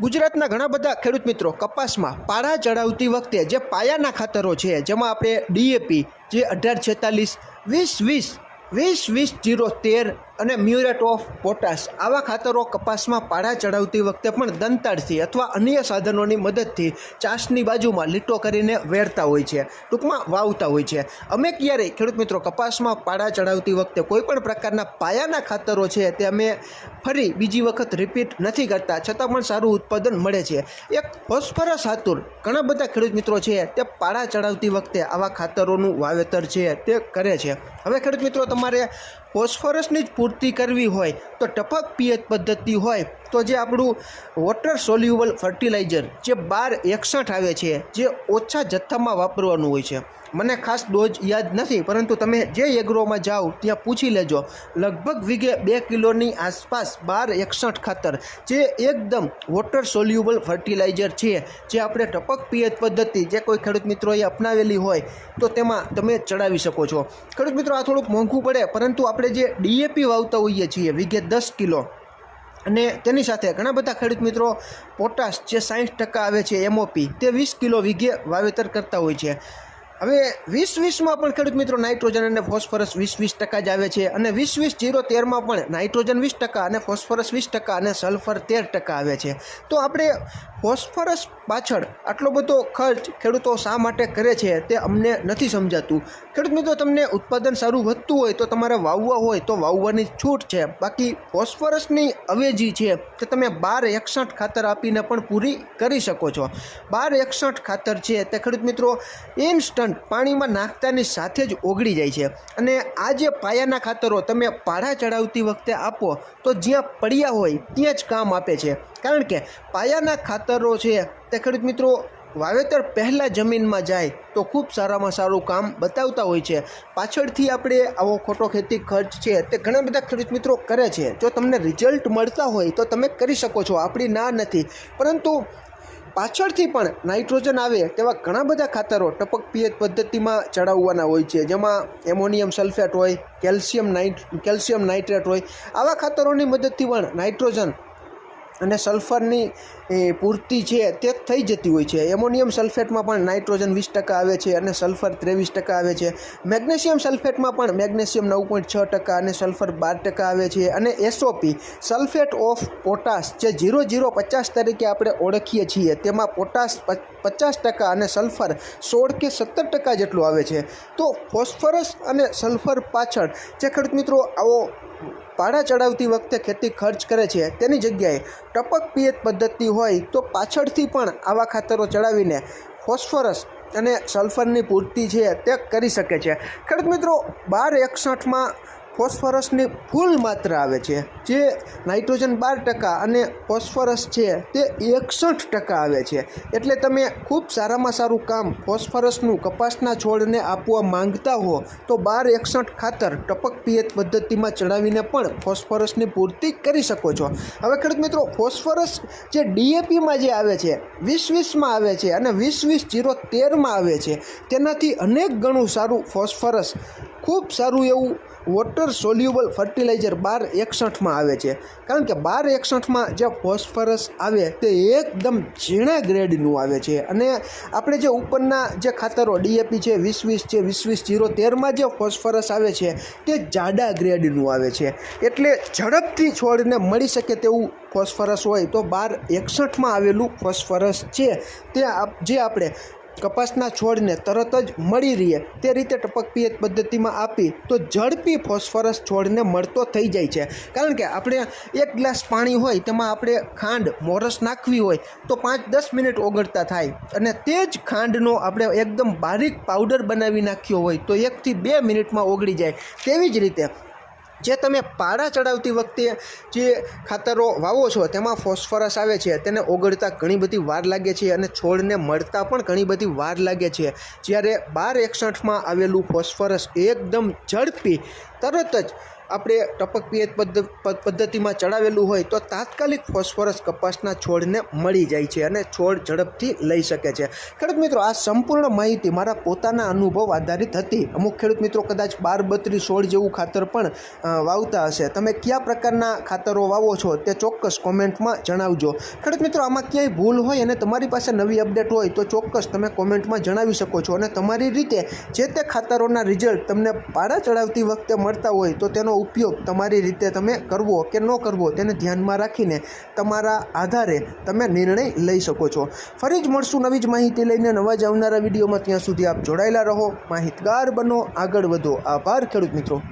ગુજરાતના ઘણા બધા ખેડૂત મિત્રો કપાસમાં પાળા ચડાવતી વખતે જે પાયાના ખાતરો છે, જેમાં આપણે ડીએપી જે અઢાર છેતાલીસ, વીસ વીસ વીસ વીસ, જીરો તેર અને મ્યુરેટ ઓફ પોટાશ. આવા ખાતરો કપાસમાં પાળા ચડાવતી વખતે પણ દંતાળથી અથવા અન્ય સાધનોની મદદથી ચાસની બાજુમાં લીટો કરીને વેરતા હોય છે, ટૂંકમાં વાવતા હોય છે. અમે ક્યારેય, ખેડૂત મિત્રો, કપાસમાં પાળા ચડાવતી વખતે કોઈપણ પ્રકારના પાયાના ખાતરો છે તે અમે ફરી બીજી વખત રિપીટ નથી કરતા. છતાં પણ સારું ઉત્પાદન મળે છે. એક ફોસ્ફરસ હાતુર ઘણા બધા ખેડૂત મિત્રો છે, તે પાળા ચડાવતી વખતે આવા ખાતરોનું વાવેતર છે, તે કરે છે. હવે ખેડૂત મિત્રો તમારે ફોસ્ફરસની જ પૂર્તિ કરવી હોય તો ટપક પિયત પદ્ધતિ હોય તો જે આપણું વોટર સોલ્યુબલ ફર્ટિલાઇઝર જે બાર એકસઠ આવે છે, જે ઓછા જથ્થામાં વાપરવાનું હોય છે. મને ખાસ ડોઝ યાદ નથી, પરંતુ તમે જે એગ્રોમાં જાઓ ત્યાં પૂછી લેજો. લગભગ વીઘે બે કિલોની આસપાસ બાર એકસઠ ખાતર, જે એકદમ વોટર સોલ્યુબલ ફર્ટિલાઇઝર છે, જે આપણે ટપક પિયત પદ્ધતિ જે કોઈ ખેડૂત મિત્રોએ અપનાવેલી હોય તો તેમાં તમે ચડાવી શકો છો. ખેડૂત મિત્રો, આ થોડુંક મોંઘું પડે, પરંતુ આપણે જે ડીએપી વાવતા હોઈએ છીએ, વીઘે દસ કિલો, અને તેની સાથે ઘણા બધા ખેડૂત મિત્રો પોટાશ જે સાઠ ટકા આવે છે એમઓપી તે વીસ કિલો વીઘે વાવેતર કરતા હોય છે. હવે વીસ વીસમાં પણ ખેડૂત મિત્રો નાઇટ્રોજન અને ફોસ્ફરસ વીસ વીસ ટકા જ આવે છે, અને વીસ વીસ જીરો તેરમાં પણ નાઇટ્રોજન વીસ ટકા અને ફોસ્ફરસ વીસ ટકા અને સલ્ફર તેર ટકા આવે છે. તો આપણે ફોસ્ફરસ પાછળ આટલો બધો ખર્ચ ખેડૂતો શા માટે કરે છે તે અમને નથી સમજાતું. ખેડૂત મિત્રો, તમને ઉત્પાદન સારું વધતું હોય તો તમારે વાવવા હોય તો વાવવાની છૂટ છે. બાકી ફોસ્ફરસની અવેજી છે તે તમે બાર એકસઠ ખાતર આપીને પણ પૂરી કરી શકો છો. બાર એકસઠ ખાતર છે તે ખેડૂત મિત્રો ઇન્સ્ટન્ટ પાણીમાં નાખતાની સાથે જ ઓગળી જાય છે. અને આ જે પાયાના ખાતરો તમે પાળા ચડાવતી વખતે આપો તો જ્યાં પડ્યા હોય ત્યાં જ કામ આપે છે. કારણ કે પાયાના ખાતરો છે. તે ખેડૂત મિત્રો, વાવેતર પહેલાં જમીનમાં જાય તો ખૂબ સારામાં સારું કામ બતાવતા હોય છે. પાછળથી આપણે આવો ખોટો ખેતી ખર્ચ છે તે ઘણા બધા ખેડૂત મિત્રો કરે છે. જો તમને રિઝલ્ટ મળતા હોય તો તમે કરી શકો છો, આપણી ના નથી. પરંતુ પાછળથી પણ નાઇટ્રોજન આવે તેવા ઘણા બધા ખાતરો ટપક પિયત પદ્ધતિમાં ચડાવવાના હોય છે. જેમાં એમોનિયમ સલ્ફેટ હોય, કેલ્શિયમ નાઇટ, કેલ્શિયમ નાઇટ્રેટ હોય, આવા ખાતરોની મદદથી પણ નાઇટ્રોજન અને સલ્ફરની એ, પૂર્તિ છે તે થઈ જતી હોય છે. એમોનિયમ સલ્ફેટમાં પણ નાઇટ્રોજન વીસ ટકા આવે છે અને સલ્ફર ત્રેવીસ ટકા આવે છે. મેગ્નેશિયમ સલ્ફેટમાં પણ મેગ્નેશિયમ નવ પોઈન્ટ છ ટકા અને સલ્ફર બાર ટકા આવે છે અને એસઓપી સલ્ફેટ ઓફ પોટાશ જે જીરો જીરો પચાસ તરીકે આપણે ઓળખીએ છીએ તેમાં પોટાશ પચાસ ટકા અને સલ્ફર સોળ કે સત્તર ટકા જેટલું આવે છે. તો ફોસ્ફરસ અને સલ્ફર પાછળ જે ખેડૂત મિત્રો આવો પાડા ચડાવતી વખતે ખેતી ખર્ચ કરે છે તેની જગ્યાએ ટપક પિયત પદ્ધતિ હોય તો પાછળથી પણ આવા ખાતરો ચડાવીને ફોસ્ફરસ અને સલ્ફરની પૂર્તિ છે તે કરી શકે છે. ખેડૂત મિત્રો, બાર એકસઠમાં ફોસ્ફરસની ફૂલ માત્રા આવે છે, જે નાઇટ્રોજન બાર ટકા અને ફોસ્ફરસ છે તે એકસઠ ટકા આવે છે. એટલે તમે ખૂબ સારામાં સારું કામ ફોસ્ફરસનું કપાસના છોડને આપવા માંગતા હો, તો બાર એકસઠ ખાતર ટપક પિયત પદ્ધતિમાં ચડાવીને પણ ફોસ્ફરસની પૂર્તિ કરી શકો છો. હવે ખેડૂત મિત્રો, ફોસ્ફરસ જે ડીએપીમાં જે આવે છે, વીસ વીસમાં આવે છે અને વીસ વીસ જીરો તેરમાં આવે છે, તેનાથી અનેક ગણું સારું ફોસ્ફરસ, ખૂબ સારું એવું વોટર સોલ્યુબલ ફર્ટિલાઇઝર બાર એકસઠમાં આવે છે. કારણ કે બાર એકસઠમાં જે ફોસ્ફરસ આવે તે એકદમ ઝીણા ગ્રેડનું આવે છે. અને આપણે જે ઉપરના જે ખાતરો ડીએપી છે, વીસ વીસ છે, વીસ વીસ જીરો તેરમાં જે ફોસ્ફરસ આવે છે તે જાડા ગ્રેડનું આવે છે. એટલે ઝડપથી છોડને મળી શકે તેવું ફોસ્ફરસ હોય તો બાર એકસઠમાં આવેલું ફોસ્ફરસ છે. તે જે આપણે કપાસના છોડને તરત જ મળી રહે તે રીતે ટપક પિયત પદ્ધતિમાં આપી તો ઝડપી ફોસ્ફરસ છોડને મળતો થઈ જાય છે. કારણ કે આપણે એક ગ્લાસ પાણી હોય તેમાં આપણે ખાંડ, મોરસ નાખવી હોય તો પાંચ દસ મિનિટ ઓગળતા થાય. અને તે જ ખાંડનો આપણે એકદમ બારીક પાવડર બનાવી નાખ્યો હોય તો એકથી બે મિનિટમાં ઓગળી જાય. તેવી જ રીતે જે તમે પાડા ચડાવતી વખતે જે ખાતરો વાવો છો, તેમાં ફોસ્ફરસ આવે છે, તેને ઓગળતા ઘણી બધી વાર લાગે છે અને છોડને મળતા પણ ઘણી બધી વાર લાગે છે. જ્યારે બાર એકસઠમાં આવેલું ફોસ્ફરસ એકદમ ઝડપી, તરત જ આપણે ટપક પિયત પદ્ધતિમાં ચડાવેલું હોય તો તાત્કાલિક ફોસ્ફરસ કપાસના છોડને મળી જાય છે અને છોડ ઝડપથી લઈ શકે છે. ખેડૂત મિત્રો, આ સંપૂર્ણ માહિતી મારા પોતાના અનુભવ આધારિત હતી. અમુક ખેડૂત મિત્રો કદાચ બાર બત્રીસ સોળ જેવું ખાતર પણ વાવતા હશે. તમે કયા પ્રકારના ખાતરો વાવો છો તે ચોક્કસ કોમેન્ટમાં જણાવજો. ખેડૂત મિત્રો, આમાં ક્યાંય ભૂલ હોય અને તમારી પાસે નવી અપડેટ હોય તો ચોક્કસ તમે કોમેન્ટમાં જણાવી શકો છો અને તમારી રીતે જે તે ખાતરોના રિઝલ્ટ તમને પાડા ચડાવતી વખતે મળતા હોય તો તેનો ઉપયોગ તમારી રીતે તમે કરવો કે ન કરવો તેને ધ્યાનમાં રાખીને તમારા આધારે તમે નિર્ણય લઈ શકો છો. ફરી જ મળશું નવી જ માહિતી લઈને નવા જ આવનારા વિડીયોમાં. ત્યાં સુધી આપ જોડાયેલા રહો. માહિતગાર બનો. આગળ વધો. આભાર ખેડૂત મિત્રો.